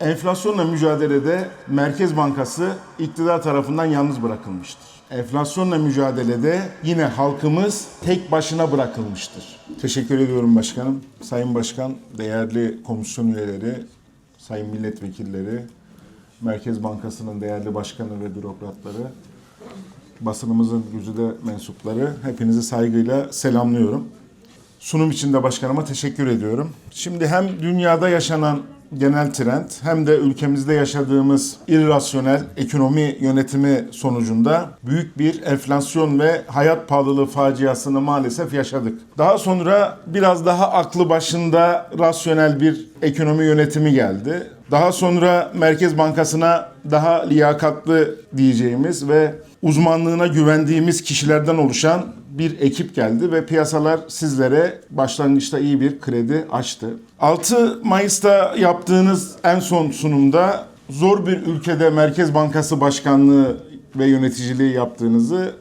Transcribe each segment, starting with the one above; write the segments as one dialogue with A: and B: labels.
A: Enflasyonla mücadelede Merkez Bankası iktidar tarafından yalnız bırakılmıştır. Enflasyonla mücadelede yine halkımız tek başına bırakılmıştır. Teşekkür ediyorum başkanım. Sayın Başkan, değerli komisyon üyeleri, sayın milletvekilleri, Merkez Bankası'nın değerli başkanı ve bürokratları, basınımızın güzide mensupları hepinizi saygıyla selamlıyorum. Sunum için de başkanıma teşekkür ediyorum. Şimdi hem dünyada yaşanan genel trend hem de ülkemizde yaşadığımız irrasyonel ekonomi yönetimi sonucunda büyük bir enflasyon ve hayat pahalılığı faciasını maalesef yaşadık. Daha sonra biraz daha aklı başında rasyonel bir ekonomi yönetimi geldi. Daha sonra Merkez Bankası'na daha liyakatlı diyeceğimiz ve uzmanlığına güvendiğimiz kişilerden oluşan bir ekip geldi ve piyasalar sizlere başlangıçta iyi bir kredi açtı. 6 Mayıs'ta yaptığınız en son sunumda zor bir ülkede Merkez Bankası Başkanlığı ve yöneticiliği yaptığınızı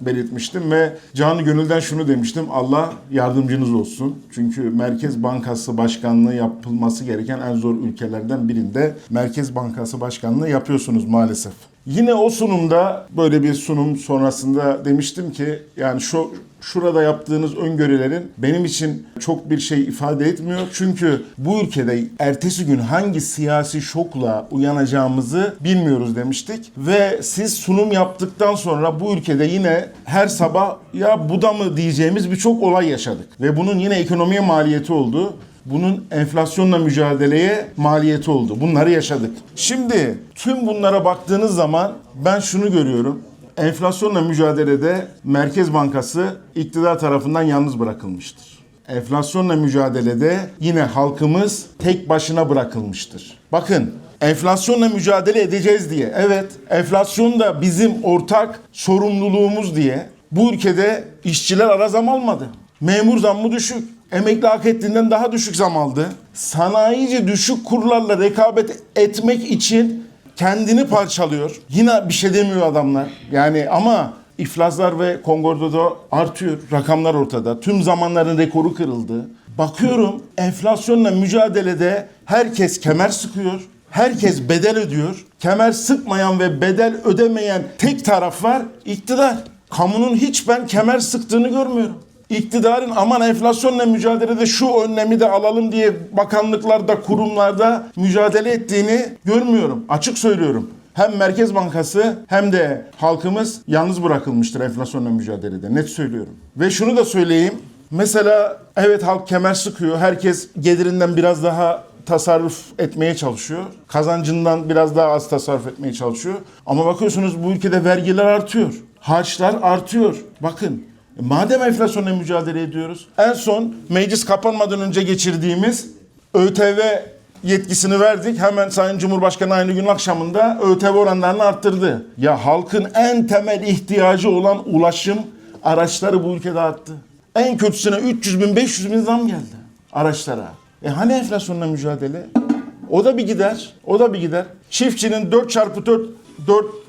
A: belirtmiştim ve canı gönülden şunu demiştim. Allah yardımcınız olsun. Çünkü Merkez Bankası Başkanlığı yapılması gereken en zor ülkelerden birinde Merkez Bankası Başkanlığı yapıyorsunuz maalesef. Yine o sunumda böyle bir sunum sonrasında demiştim ki yani şu şurada yaptığınız öngörülerin benim için çok bir şey ifade etmiyor. Çünkü bu ülkede ertesi gün hangi siyasi şokla uyanacağımızı bilmiyoruz demiştik. Ve siz sunum yaptıktan sonra bu ülkede yine her sabah ya bu da mı diyeceğimiz birçok olay yaşadık. Ve bunun yine ekonomiye maliyeti oldu. Bunun enflasyonla mücadeleye maliyeti oldu. Bunları yaşadık. Şimdi tüm bunlara baktığınız zaman ben şunu görüyorum. Enflasyonla mücadelede Merkez Bankası iktidar tarafından yalnız bırakılmıştır. Enflasyonla mücadelede yine halkımız tek başına bırakılmıştır. Bakın enflasyonla mücadele edeceğiz diye. Evet, enflasyon da bizim ortak sorumluluğumuz diye bu ülkede işçiler ara zam almadı. Memur zammı düşük. Emekli hak ettiğinden daha düşük zam aldı. Sanayici düşük kurlarla rekabet etmek için kendini parçalıyor. Yine bir şey demiyor adamlar. Yani ama iflaslar ve kongordoda artıyor. Rakamlar ortada. Tüm zamanların rekoru kırıldı. Bakıyorum enflasyonla mücadelede herkes kemer sıkıyor. Herkes bedel ödüyor. Kemer sıkmayan ve bedel ödemeyen tek taraf var iktidar. Kamunun hiç ben kemer sıktığını görmüyorum. İktidarın aman enflasyonla mücadelede şu önlemi de alalım diye bakanlıklarda, kurumlarda mücadele ettiğini görmüyorum. Açık söylüyorum. Hem Merkez Bankası hem de halkımız yalnız bırakılmıştır enflasyonla mücadelede. Net söylüyorum. Ve şunu da söyleyeyim. Mesela evet halk kemer sıkıyor. Herkes gelirinden biraz daha tasarruf etmeye çalışıyor. Kazancından biraz daha az tasarruf etmeye çalışıyor. Ama bakıyorsunuz bu ülkede vergiler artıyor. Harçlar artıyor. Bakın Madem enflasyonla mücadele ediyoruz, en son meclis kapanmadan önce geçirdiğimiz ÖTV yetkisini verdik. Hemen Sayın Cumhurbaşkanı aynı gün akşamında ÖTV oranlarını arttırdı. Ya halkın en temel ihtiyacı olan ulaşım araçları bu ülkede arttı. En kötüsüne 300 bin 500 bin zam geldi araçlara. E hani enflasyonla mücadele? O da bir gider. O da bir gider. Çiftçinin 4x4 4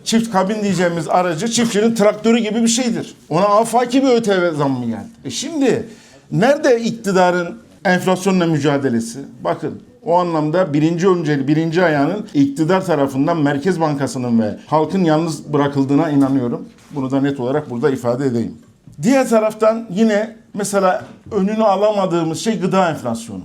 A: çift kabin diyeceğimiz aracı çiftçinin traktörü gibi bir şeydir. Ona afaki bir ÖTV zammı geldi. E şimdi nerede iktidarın enflasyonla mücadelesi? Bakın o anlamda birinci önceli, birinci ayağının iktidar tarafından Merkez Bankası'nın ve halkın yalnız bırakıldığına inanıyorum. Bunu da net olarak burada ifade edeyim. Diğer taraftan yine mesela önünü alamadığımız şey gıda enflasyonu.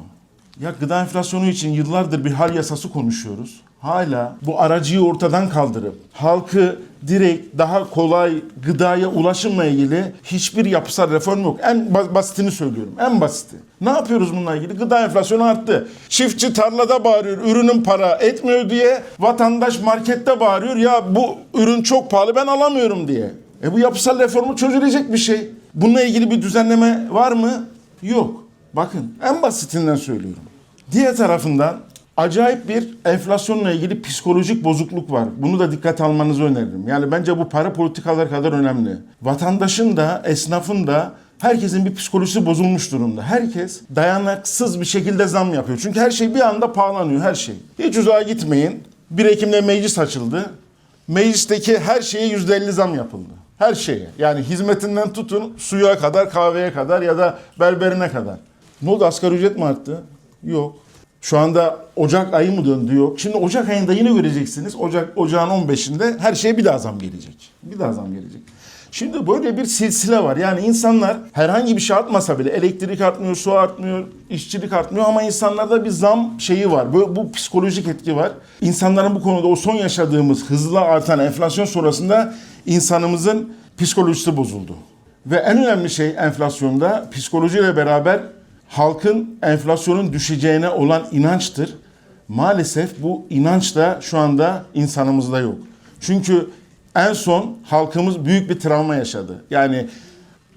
A: Ya gıda enflasyonu için yıllardır bir hal yasası konuşuyoruz. Hala bu aracıyı ortadan kaldırıp halkı direkt daha kolay gıdaya ulaşımla ilgili hiçbir yapısal reform yok. En ba- basitini söylüyorum. En basiti. Ne yapıyoruz bununla ilgili? Gıda enflasyonu arttı. Çiftçi tarlada bağırıyor ürünün para etmiyor diye. Vatandaş markette bağırıyor ya bu ürün çok pahalı ben alamıyorum diye. E bu yapısal reformu çözülecek bir şey. Bununla ilgili bir düzenleme var mı? Yok. Bakın en basitinden söylüyorum. Diğer tarafından acayip bir enflasyonla ilgili psikolojik bozukluk var. Bunu da dikkate almanızı öneririm. Yani bence bu para politikaları kadar önemli. Vatandaşın da, esnafın da herkesin bir psikolojisi bozulmuş durumda. Herkes dayanaksız bir şekilde zam yapıyor. Çünkü her şey bir anda pahalanıyor her şey. Hiç uzağa gitmeyin. 1 Ekim'de meclis açıldı. Meclisteki her şeye %50 zam yapıldı. Her şeye. Yani hizmetinden tutun suya kadar, kahveye kadar ya da berberine kadar. Ne oldu asgari ücret mi arttı? Yok. Şu anda Ocak ayı mı döndü yok. Şimdi Ocak ayında yine göreceksiniz. Ocak Ocağın 15'inde her şeye bir daha zam gelecek. Bir daha zam gelecek. Şimdi böyle bir silsile var. Yani insanlar herhangi bir şey artmasa bile elektrik artmıyor, su artmıyor, işçilik artmıyor ama insanlarda bir zam şeyi var. Bu, bu psikolojik etki var. İnsanların bu konuda o son yaşadığımız hızla artan enflasyon sonrasında insanımızın psikolojisi bozuldu. Ve en önemli şey enflasyonda psikolojiyle beraber halkın enflasyonun düşeceğine olan inançtır. Maalesef bu inanç da şu anda insanımızda yok. Çünkü en son halkımız büyük bir travma yaşadı. Yani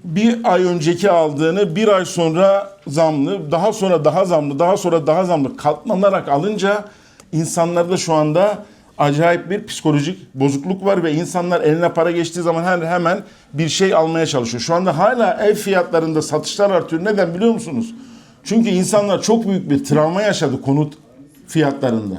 A: bir ay önceki aldığını bir ay sonra zamlı, daha sonra daha zamlı, daha sonra daha zamlı katlanarak alınca insanlarda şu anda acayip bir psikolojik bozukluk var ve insanlar eline para geçtiği zaman her hemen bir şey almaya çalışıyor. Şu anda hala ev fiyatlarında satışlar artıyor. Neden biliyor musunuz? Çünkü insanlar çok büyük bir travma yaşadı konut fiyatlarında.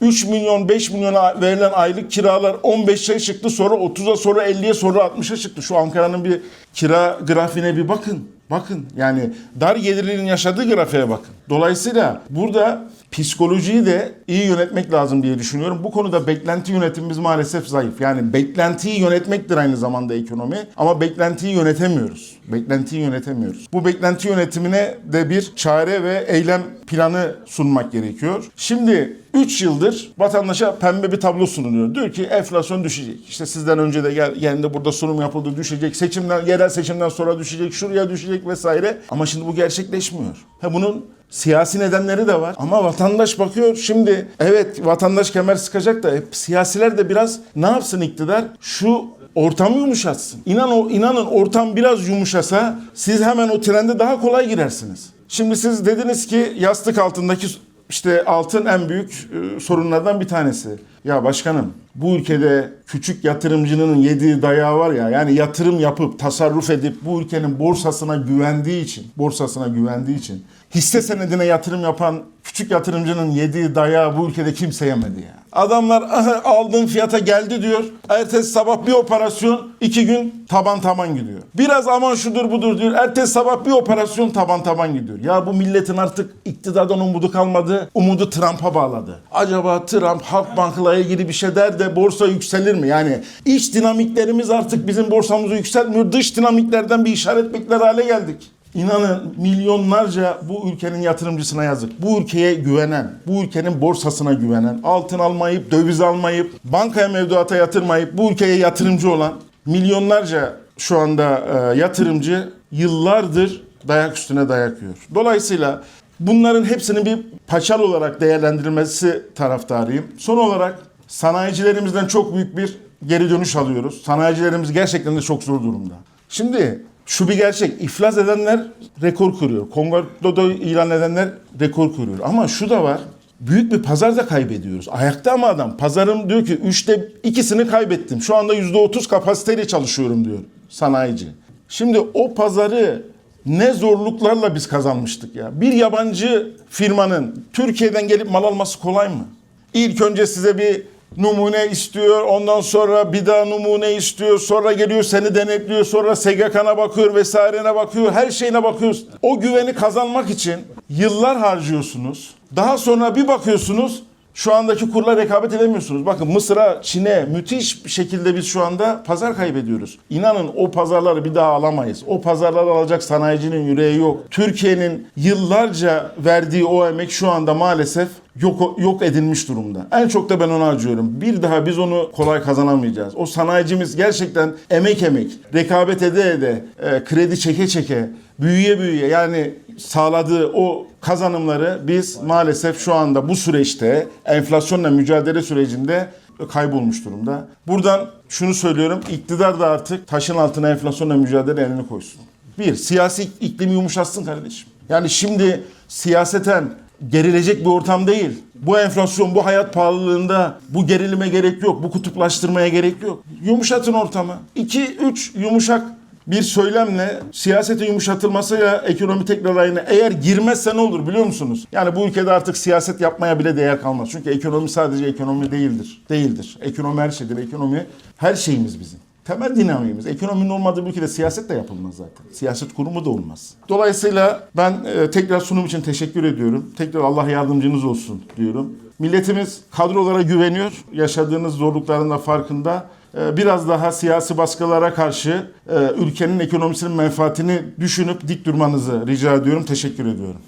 A: 3 milyon 5 milyona verilen aylık kiralar 15'e çıktı sonra 30'a sonra 50'ye sonra 60'a çıktı. Şu Ankara'nın bir kira grafiğine bir bakın. Bakın yani dar gelirlerin yaşadığı grafiğe bakın. Dolayısıyla burada psikolojiyi de iyi yönetmek lazım diye düşünüyorum. Bu konuda beklenti yönetimimiz maalesef zayıf. Yani beklentiyi yönetmektir aynı zamanda ekonomi ama beklentiyi yönetemiyoruz. Beklentiyi yönetemiyoruz. Bu beklenti yönetimine de bir çare ve eylem planı sunmak gerekiyor. Şimdi 3 yıldır vatandaşa pembe bir tablo sunuluyor. Diyor ki enflasyon düşecek. İşte sizden önce de gel, geldi burada sunum yapıldı düşecek. Seçimden yerel seçimden sonra düşecek. Şuraya düşecek vesaire. Ama şimdi bu gerçekleşmiyor. Ha bunun siyasi nedenleri de var. Ama vatandaş bakıyor şimdi evet vatandaş kemer sıkacak da hep siyasiler de biraz ne yapsın iktidar? Şu ortamı yumuşatsın. İnan inanın ortam biraz yumuşasa siz hemen o trende daha kolay girersiniz. Şimdi siz dediniz ki yastık altındaki işte altın en büyük e, sorunlardan bir tanesi. Ya başkanım bu ülkede küçük yatırımcının yediği dayağı var ya yani yatırım yapıp tasarruf edip bu ülkenin borsasına güvendiği için borsasına güvendiği için hisse senedine yatırım yapan küçük yatırımcının yediği dayağı bu ülkede kimse yemedi ya. Adamlar "Aha, aldığın fiyata geldi diyor. Ertesi sabah bir operasyon iki gün taban taban gidiyor. Biraz aman şudur budur diyor. Ertesi sabah bir operasyon taban taban gidiyor. Ya bu milletin artık iktidardan umudu kalmadı. Umudu Trump'a bağladı. Acaba Trump halk bankalarla ilgili bir şey der de borsa yükselir mi? Yani iç dinamiklerimiz artık bizim borsamızı yükseltmiyor. Dış dinamiklerden bir işaret bekler hale geldik. İnanın milyonlarca bu ülkenin yatırımcısına yazık. Bu ülkeye güvenen, bu ülkenin borsasına güvenen, altın almayıp, döviz almayıp, bankaya mevduata yatırmayıp bu ülkeye yatırımcı olan milyonlarca şu anda e, yatırımcı yıllardır dayak üstüne dayak yiyor. Dolayısıyla bunların hepsinin bir paçal olarak değerlendirilmesi taraftarıyım. Son olarak sanayicilerimizden çok büyük bir geri dönüş alıyoruz. Sanayicilerimiz gerçekten de çok zor durumda. Şimdi şu bir gerçek. iflas edenler rekor kırıyor. Kongo'da ilan edenler rekor kırıyor. Ama şu da var. Büyük bir pazar da kaybediyoruz. Ayakta ama adam. Pazarım diyor ki üçte ikisini kaybettim. Şu anda yüzde otuz kapasiteyle çalışıyorum diyor sanayici. Şimdi o pazarı ne zorluklarla biz kazanmıştık ya. Bir yabancı firmanın Türkiye'den gelip mal alması kolay mı? İlk önce size bir numune istiyor. Ondan sonra bir daha numune istiyor. Sonra geliyor seni denetliyor. Sonra SGK'na bakıyor vesairene bakıyor. Her şeyine bakıyor. O güveni kazanmak için yıllar harcıyorsunuz. Daha sonra bir bakıyorsunuz şu andaki kurla rekabet edemiyorsunuz. Bakın Mısır'a, Çin'e müthiş bir şekilde biz şu anda pazar kaybediyoruz. İnanın o pazarları bir daha alamayız. O pazarları alacak sanayicinin yüreği yok. Türkiye'nin yıllarca verdiği o emek şu anda maalesef yok yok edilmiş durumda. En çok da ben ona acıyorum. Bir daha biz onu kolay kazanamayacağız. O sanayicimiz gerçekten emek emek, rekabet ede ede, e, kredi çeke çeke, büyüye büyüye yani sağladığı o kazanımları biz maalesef şu anda bu süreçte enflasyonla mücadele sürecinde kaybolmuş durumda. Buradan şunu söylüyorum. iktidar da artık taşın altına enflasyonla mücadele elini koysun. Bir, siyasi iklimi yumuşatsın kardeşim. Yani şimdi siyaseten gerilecek bir ortam değil. Bu enflasyon, bu hayat pahalılığında bu gerilime gerek yok. Bu kutuplaştırmaya gerek yok. Yumuşatın ortamı. 2 3 yumuşak bir söylemle siyasetin yumuşatılmasıyla ekonomi tekrar rayına eğer girmezse ne olur biliyor musunuz? Yani bu ülkede artık siyaset yapmaya bile değer kalmaz. Çünkü ekonomi sadece ekonomi değildir. Değildir. Ekonomi her şeydir. Ekonomi her şeyimiz bizim. Temel dinamiğimiz. Ekonominin olmadığı bir ülkede siyaset de yapılmaz zaten. Siyaset kurumu da olmaz. Dolayısıyla ben e, tekrar sunum için teşekkür ediyorum. Tekrar Allah yardımcınız olsun diyorum. Milletimiz kadrolara güveniyor. Yaşadığınız zorlukların da farkında. E, Biraz daha siyasi baskılara karşı e, ülkenin ekonomisinin menfaatini düşünüp dik durmanızı rica ediyorum. Teşekkür ediyorum.